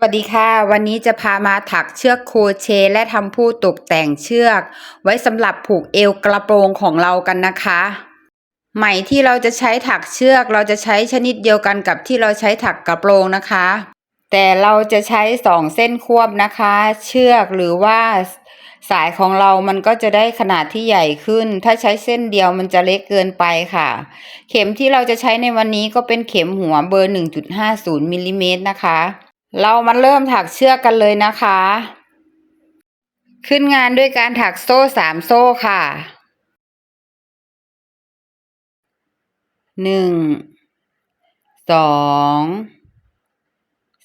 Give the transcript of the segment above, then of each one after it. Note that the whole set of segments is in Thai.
สวัสดีค่ะ วันนี้จะพามาถักเชือกโครเชต์และทำผู้ตกแต่งเชือก ไว้สำหรับผูกเอวกระโปรงของเรากันนะคะ ไหมที่เราจะใช้ถักเชือก เราจะใช้ชนิดเดียวกันกับที่เราใช้ถักกระโปรงนะคะ แต่เราจะใช้สองเส้นควบนะคะ เชือกหรือว่าสายของเรามันก็จะได้ขนาดที่ใหญ่ขึ้น ถ้าใช้เส้นเดียวมันจะเล็กเกินไปค่ะ เข็มที่เราจะใช้ในวันนี้ก็เป็นเข็มหัวเบอร์ 1.50มิลลิเมตรนะคะ เรามาเริ่มถักเชือกกันเลยนะคะ ขึ้นงานด้วยการถักโซ่สามโซ่ค่ะหนึ่งสอง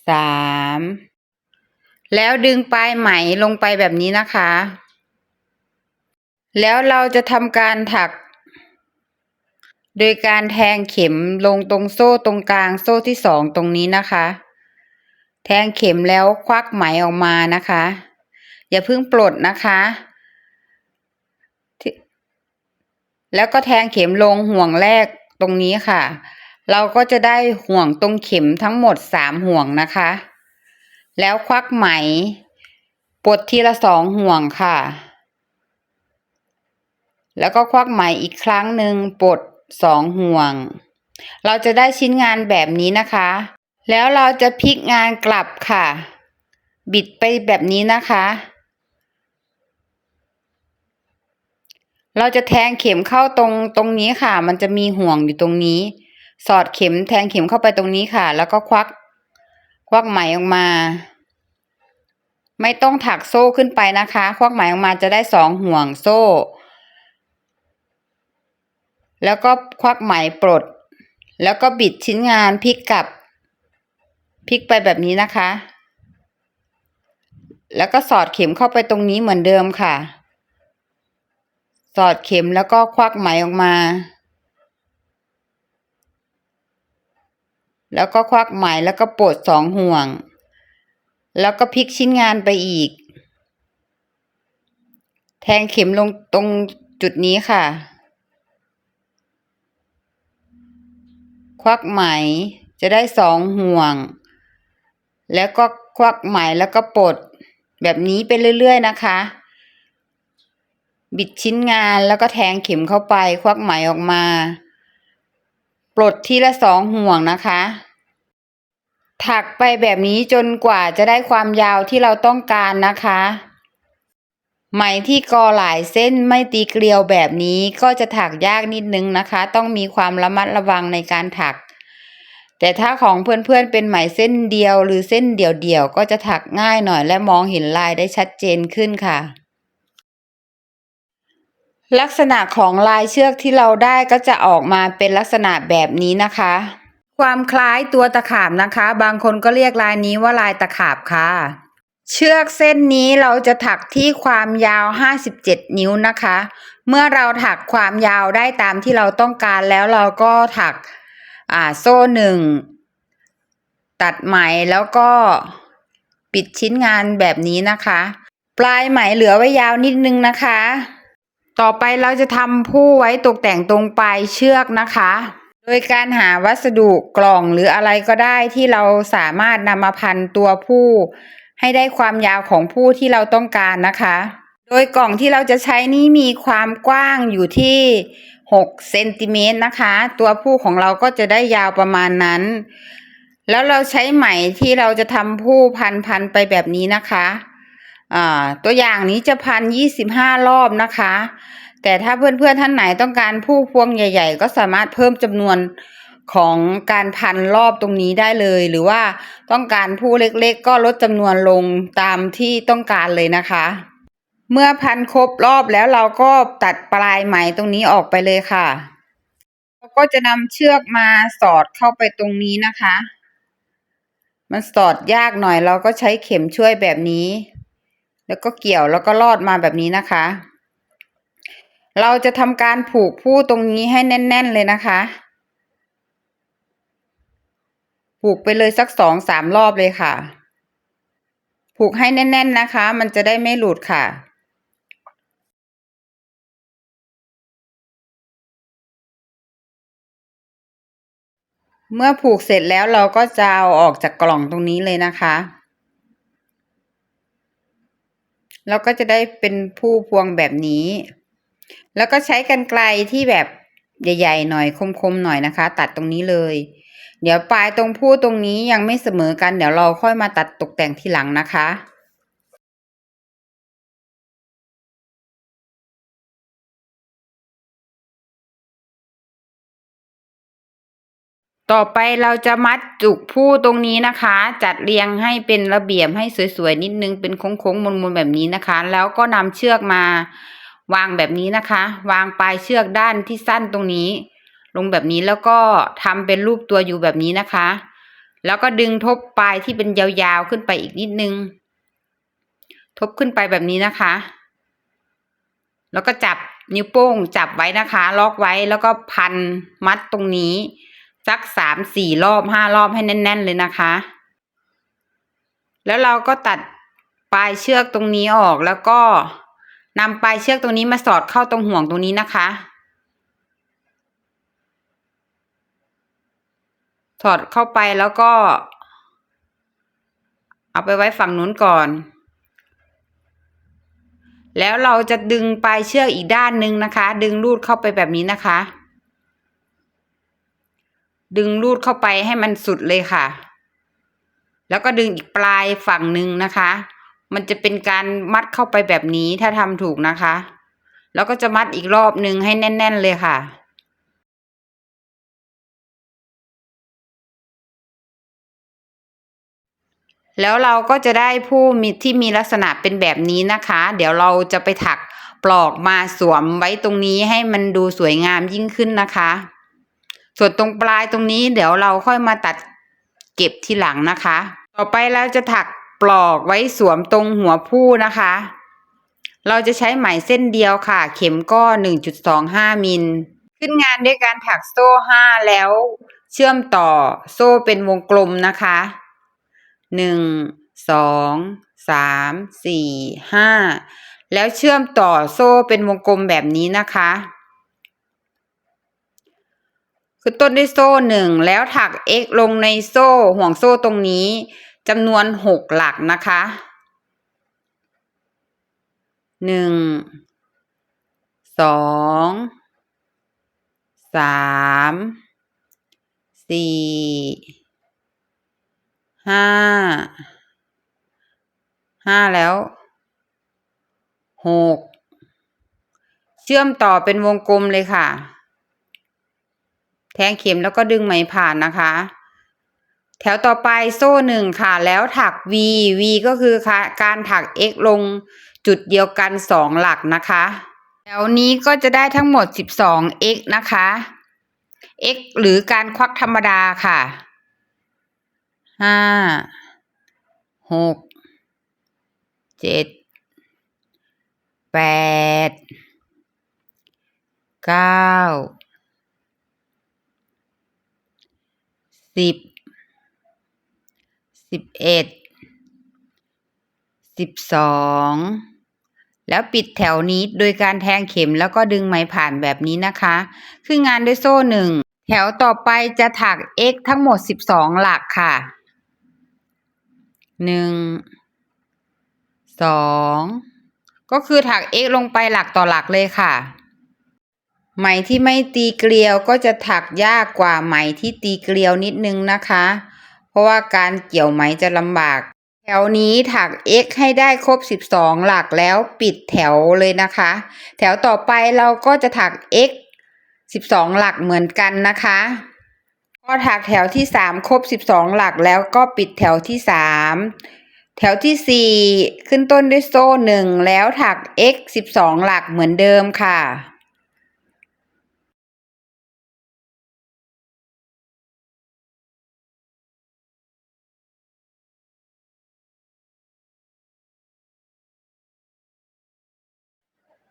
สามแล้วดึงปลายไหมลงไปแบบนี้นะคะ แล้วเราจะทำการถัก โดยการแทงเข็มลงตรงโซ่ตรงกลางโซ่ที่สองตรงนี้นะคะ แทงเข็มแล้วควักไหมออกมานะคะ อย่าเพิ่งปลดนะคะ แล้วก็แทงเข็มลงห่วงแรกตรงนี้ค่ะ เราก็จะได้ห่วงตรงเข็มทั้งหมดสามห่วงนะคะ แล้วควักไหม ปลดทีละสองห่วงค่ะ แล้วก็ควักไหมอีกครั้งหนึ่งปลดสองห่วง เราจะได้ชิ้นงานแบบนี้นะคะ แล้วเราจะพลิกงานกลับค่ะ บิดไปแบบนี้นะคะ เราจะแทงเข็มเข้าตรงตรงนี้ค่ะ มันจะมีห่วงอยู่ตรงนี้ สอดเข็มแทงเข็มเข้าไปตรงนี้ค่ะ แล้วก็ควัก ควักไหมออกมา ไม่ต้องถักโซ่ขึ้นไปนะคะ ควักไหมออกมาจะได้สองห่วงโซ่ แล้วก็ควักไหมปลด แล้วก็บิดชิ้นงานพลิกกลับ พลิกไปแบบนี้นะคะ แล้วก็สอดเข็มเข้าไปตรงนี้เหมือนเดิมค่ะ สอดเข็มแล้วก็ควักไหมออกมา แล้วก็ควักไหมแล้วก็ปลดสองห่วง แล้วก็พลิกชิ้นงานไปอีก แทงเข็มลงตรงจุดนี้ค่ะ ควักไหมจะได้สองห่วง แล้วก็ควักไหมแล้วก็ปลดแบบนี้ไปเรื่อยๆนะคะ บิดชิ้นงานแล้วก็แทงเข็มเข้าไป ควักไหมออกมา ปลดทีละสองห่วงนะคะ ถักไปแบบนี้จนกว่าจะได้ความยาวที่เราต้องการนะคะ ไหมที่กอหลายเส้นไม่ตีเกลียวแบบนี้ก็จะถักยากนิดนึงนะคะ ต้องมีความระมัดระวังในการถัก แต่ถ้าของเพื่อนๆเป็นไหมเส้นเดียวหรือเส้นเดี่ยวๆก็จะถักง่ายหน่อยและมองเห็นลายได้ชัดเจนขึ้นค่ะ ลักษณะของลายเชือกที่เราได้ก็จะออกมาเป็นลักษณะแบบนี้นะคะ ความคล้ายตัวตะขาบนะคะ บางคนก็เรียกลายนี้ว่าลายตะขาบค่ะ เชือกเส้นนี้เราจะถักที่ความยาว 57 นิ้วนะคะ เมื่อเราถักความยาวได้ตามที่เราต้องการแล้วเราก็ถัก อ่าโซ่หนึ่งตัดไหมแล้วก็ปิดชิ้นงานแบบนี้นะคะ ปลายไหมเหลือไว้ยาวนิดนึงนะคะ ต่อไปเราจะทำผู้ไว้ตกแต่งตรงปลายเชือกนะคะ โดยการหาวัสดุกล่องหรืออะไรก็ได้ที่เราสามารถนำมาพันตัวผู้ ให้ได้ความยาวของผู้ที่เราต้องการนะคะ ดยกล่องที่เราจะใช้นี้มีความกว้างอยู่ที่ 6 เซนติเมตรนะคะ ตัวผู้ของเราก็จะได้ยาวประมาณนั้น แล้วเราใช้ไหมที่เราจะทำผู้พันพันไปแบบนี้นะคะตัวอย่างนี้จะพันยี่สิบห้ารอบนะคะ แต่ถ้าเพื่อนๆท่านไหนต้องการผู้พวงใหญ่ ๆ ก็สามารถเพิ่มจำนวนของการพันรอบตรงนี้ได้เลย หรือว่าต้องการผู้เล็กๆ ก็ลดจำนวนลงตามที่ต้องการเลยนะคะ เมื่อพันครบรอบแล้วเราก็ตัดปลายไหมตรงนี้ออกไปเลยค่ะเราก็จะนำเชือกมาสอดเข้าไปตรงนี้นะคะ มันสอดยากหน่อยเราก็ใช้เข็มช่วยแบบนี้ แล้วก็เกี่ยวแล้วก็ลอดมาแบบนี้นะคะ เราจะทำการผูกผู้ตรงนี้ให้แน่น ๆ เลยนะคะ ผูกไปเลยสักสองสามรอบเลยค่ะ ผูกให้แน่น ๆนะคะ มันจะได้ไม่หลุดค่ะ เมื่อผูกเสร็จแล้วเราก็จะเอาออกจากกล่องตรงนี้เลยนะคะแล้วก็จะได้เป็นผู้พวงแบบนี้ แล้วก็ใช้กันไกลที่แบบใหญ่ๆหน่อยคมๆหน่อยนะคะ ตัดตรงนี้เลย เดี๋ยวปลายตรงผู้ตรงนี้ยังไม่เสมอกัน เดี๋ยวเราค่อยมาตัดตกแต่งทีหลังนะคะ ต่อไปเราจะมัดจุกผู้ตรงนี้นะคะ จัดเรียงให้เป็นระเบียบให้สวยๆนิดนึงเป็นโค้งๆมนๆแบบนี้นะคะ แล้วก็นำเชือกมาวางแบบนี้นะคะ วางปลายเชือกด้านที่สั้นตรงนี้ ลงแบบนี้แล้วก็ทำเป็นรูปตัวอยู่แบบนี้นะคะ แล้วก็ดึงทบปลายที่เป็นยาวๆขึ้นไปอีกนิดนึง ทบขึ้นไปแบบนี้นะคะ แล้วก็จับนิ้วโป้งจับไว้นะคะ ล็อกไว้แล้วก็พันมัดตรงนี้ สักสามสี่รอบห้ารอบให้แน่น ๆ เลยนะคะ แล้วเราก็ตัดปลายเชือกตรงนี้ออกแล้วก็นำปลายเชือกตรงนี้มาสอดเข้าตรงห่วงตรงนี้นะคะ ถอดเข้าไปแล้วก็ เอาไปไว้ฝั่งนู้นก่อน แล้วเราจะดึงปลายเชือกอีกด้านหนึ่งนะคะ ดึงลูดเข้าไปแบบนี้นะคะ ดึงลูดเข้าไปให้มันสุดเลยค่ะ แล้วก็ดึงอีกปลายฝั่งหนึ่งนะคะ มันจะเป็นการมัดเข้าไปแบบนี้ถ้าทำถูกนะคะ แล้วก็จะมัดอีกรอบหนึ่งให้แน่น ๆ เลยค่ะแล้วเราก็จะได้ผู้มีที่มีลักษณะเป็นแบบนี้นะคะ เดี๋ยวเราจะไปถักปลอกมาสวมไว้ตรงนี้ให้มันดูสวยงามยิ่งขึ้นนะคะ ส่วนตรงปลายตรงนี้เดี๋ยวเราค่อยมาตัดเก็บทีหลังนะคะ ต่อไปเราจะถักปลอกไว้สวมตรงหัวผู้นะคะ เราจะใช้ไหมเส้นเดียวค่ะ เข็มก็หนึ่งจุดสองห้ามิล ขึ้นงานด้วยการถักโซ่ห้าแล้วเชื่อมต่อโซ่เป็นวงกลมนะคะหนึ่งสองสามสี่ห้าแล้วเชื่อมต่อโซ่เป็นวงกลมแบบนี้นะคะ คือต้นด้วยโซ่หนึ่งแล้วถัก x ลงในโซ่ห่วงโซ่ตรงนี้จำนวนหกหลักนะคะหนึ่งสองสามสี่ห้าห้าแล้วหกเชื่อมต่อเป็นวงกลมเลยค่ะ แทงเข็มแล้วก็ดึงไหมผ่านนะคะ แถวต่อไปโซ่หนึ่งค่ะ แล้วถัก v v ก็คือการถัก x ลงจุดเดียวกันสองหลักนะคะแถวนี้ก็จะได้ทั้งหมดสิบสอง x นะคะ x หรือการควักธรรมดาค่ะ ห้า หก เจ็ด แปด เก้า สิบ สิบเอ็ด สิบสอง แล้วปิดแถวนี้โดยการแทงเข็มแล้วก็ดึงไหมผ่านแบบนี้นะคะ คืองานด้วยโซ่หนึ่ง แถวต่อไปจะถัก x ทั้งหมดสิบสองหลักค่ะหนึ่ง สอง ก็คือถัก x ลงไปหลักต่อหลักเลยค่ะ ไหมที่ไม่ตีเกลียวก็จะถักยากกว่าไหมที่ตีเกลียวนิดนึงนะคะ เพราะว่าการเกี่ยวไหมจะลำบาก แถวนี้ถัก x ให้ได้ครบ 12 หลักแล้วปิดแถวเลยนะคะ แถวต่อไปเราก็จะถัก x 12 หลักเหมือนกันนะคะพอถักแถวที่ 3 ครบ 12 หลักแล้วก็ปิดแถวที่ 3 แถวที่ 4 ขึ้นต้นด้วยโซ่ 1 แล้วถัก x 12 หลักเหมือนเดิมค่ะ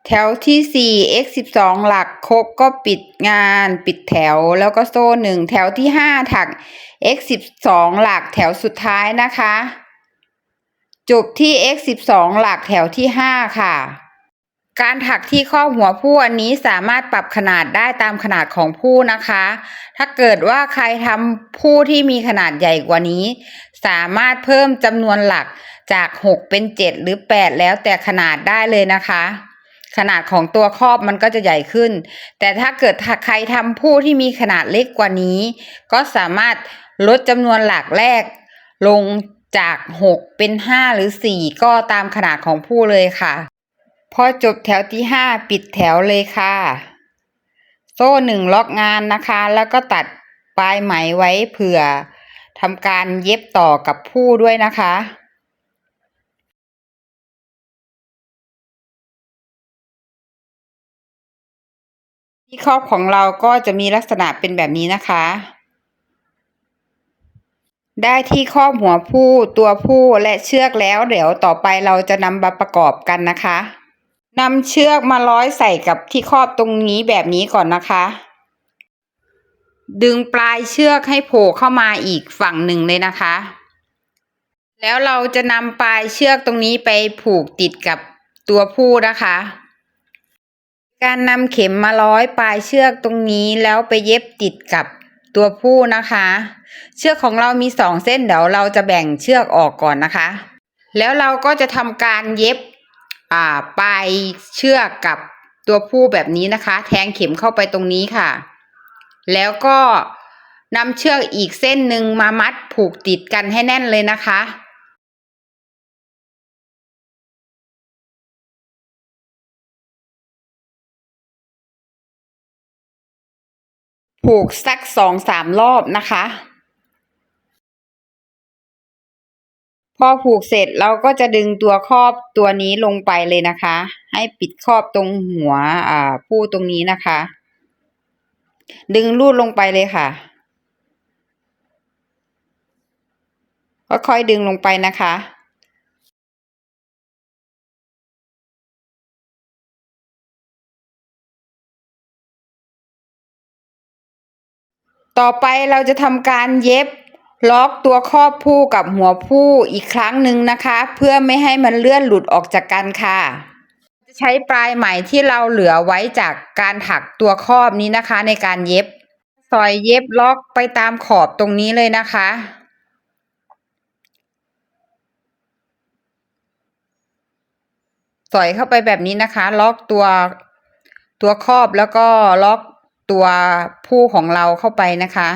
แถวที่สี่ x สิบสองหลักครบก็ปิดงานปิดแถวแล้วก็โซ่หนึ่งแถวที่ห้าถัก x สิบสองหลักแถวสุดท้ายนะคะ จบที่ x สิบสองหลักแถวที่ห้าค่ะ การถักที่ครอหัวผู้อันนี้สามารถปรับขนาดได้ตามขนาดของผู้นะคะ ถ้าเกิดว่าใครทำผู้ที่มีขนาดใหญ่กว่านี้ สามารถเพิ่มจำนวนหลักจาก 6 เป็น 7 หรือ 8 แล้วแต่ขนาดได้เลยนะคะ ขนาดของตัวครอบมันก็จะใหญ่ขึ้น แต่ถ้าเกิดใครทำผู้ที่มีขนาดเล็กกว่านี้ ก็สามารถลดจำนวนหลักแรก ลงจาก 6 เป็น 5 หรือ 4 ก็ตามขนาดของผู้เลยค่ะ พอจบแถวที่ 5 ปิดแถวเลยค่ะ โซ่หนึ่งล็อกงานนะคะ แล้วก็ตัดปลายไหมไว้เผื่อทำการเย็บต่อกับผู้ด้วยนะคะ ที่ครอบของเราก็จะมีลักษณะเป็นแบบนี้นะคะ ได้ที่ครอบหัวผู้ตัวผู้และเชือกแล้วเดี๋ยวต่อไปเราจะนำมาประกอบกันนะคะนำเชือกมาร้อยใส่กับที่ครอบตรงนี้แบบนี้ก่อนนะคะ ดึงปลายเชือกให้โผล่เข้ามาอีกฝั่งหนึ่งเลยนะคะ แล้วเราจะนำปลายเชือกตรงนี้ไปผูกติดกับตัวผู้นะคะ การนำเข็มมาร้อยปลายเชือกตรงนี้แล้วไปเย็บติดกับตัวผู้นะคะ เชือกของเรามีสองเส้นเดี๋ยวเราจะแบ่งเชือกออกก่อนนะคะ แล้วเราก็จะทำการเย็บอ่าปลายเชือกกับตัวผู้แบบนี้นะคะ แทงเข็มเข้าไปตรงนี้ค่ะ แล้วก็นำเชือกอีกเส้นหนึ่งมามัดผูกติดกันให้แน่นเลยนะคะ ผูกสักสองสามรอบนะคะ พอผูกเสร็จเราก็จะดึงตัวครอบตัวนี้ลงไปเลยนะคะ ให้ปิดครอบตรงหัวอ่าผู้ตรงนี้นะคะ ดึงลูดลงไปเลยค่ะค่อยๆดึงลงไปนะคะ ต่อไปเราจะทำการเย็บล็อกตัวครอบผู้กับหัวผู้อีกครั้งหนึ่งนะคะ เพื่อไม่ให้มันเลื่อนหลุดออกจากกันค่ะ จะใช้ปลายไหมที่เราเหลือไว้จากการถักตัวครอบนี้นะคะ ในการเย็บสอยเย็บล็อกไปตามขอบตรงนี้เลยนะคะ สอยเข้าไปแบบนี้นะคะ ล็อกตัวตัวครอบแล้วก็ล็อก ตัวผู้ของเราเข้าไปนะคะ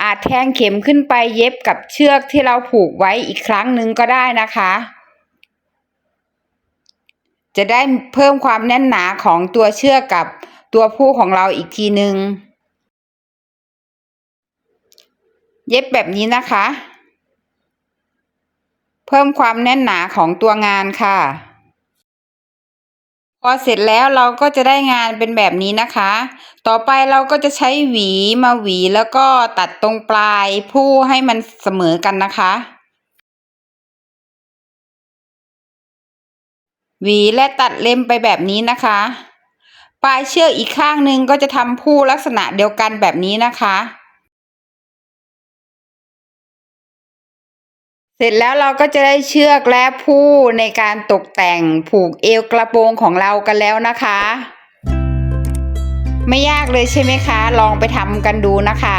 อาจแทงเข็มขึ้นไปเย็บกับเชือกที่เราผูกไว้อีกครั้งหนึ่งก็ได้นะคะ จะได้เพิ่มความแน่นหนาของตัวเชือกกับตัวผู้ของเราอีกทีหนึ่ง เย็บแบบนี้นะคะ เพิ่มความแน่นหนาของตัวงานค่ะ พอเสร็จแล้วเราก็จะได้งานเป็นแบบนี้นะคะ ต่อไปเราก็จะใช้หวีมาหวีแล้วก็ตัดตรงปลายผู้ให้มันเสมอกันนะคะหวีและตัดเล็มไปแบบนี้นะคะ ปลายเชือกอีกข้างหนึ่งก็จะทำผู้ลักษณะเดียวกันแบบนี้นะคะ เสร็จแล้วเราก็จะได้เชือกและผู้ในการตกแต่งผูกเอวกระโปรงของเรากันแล้วนะคะ ไม่ยากเลยใช่ไหมคะ ลองไปทำกันดูนะคะ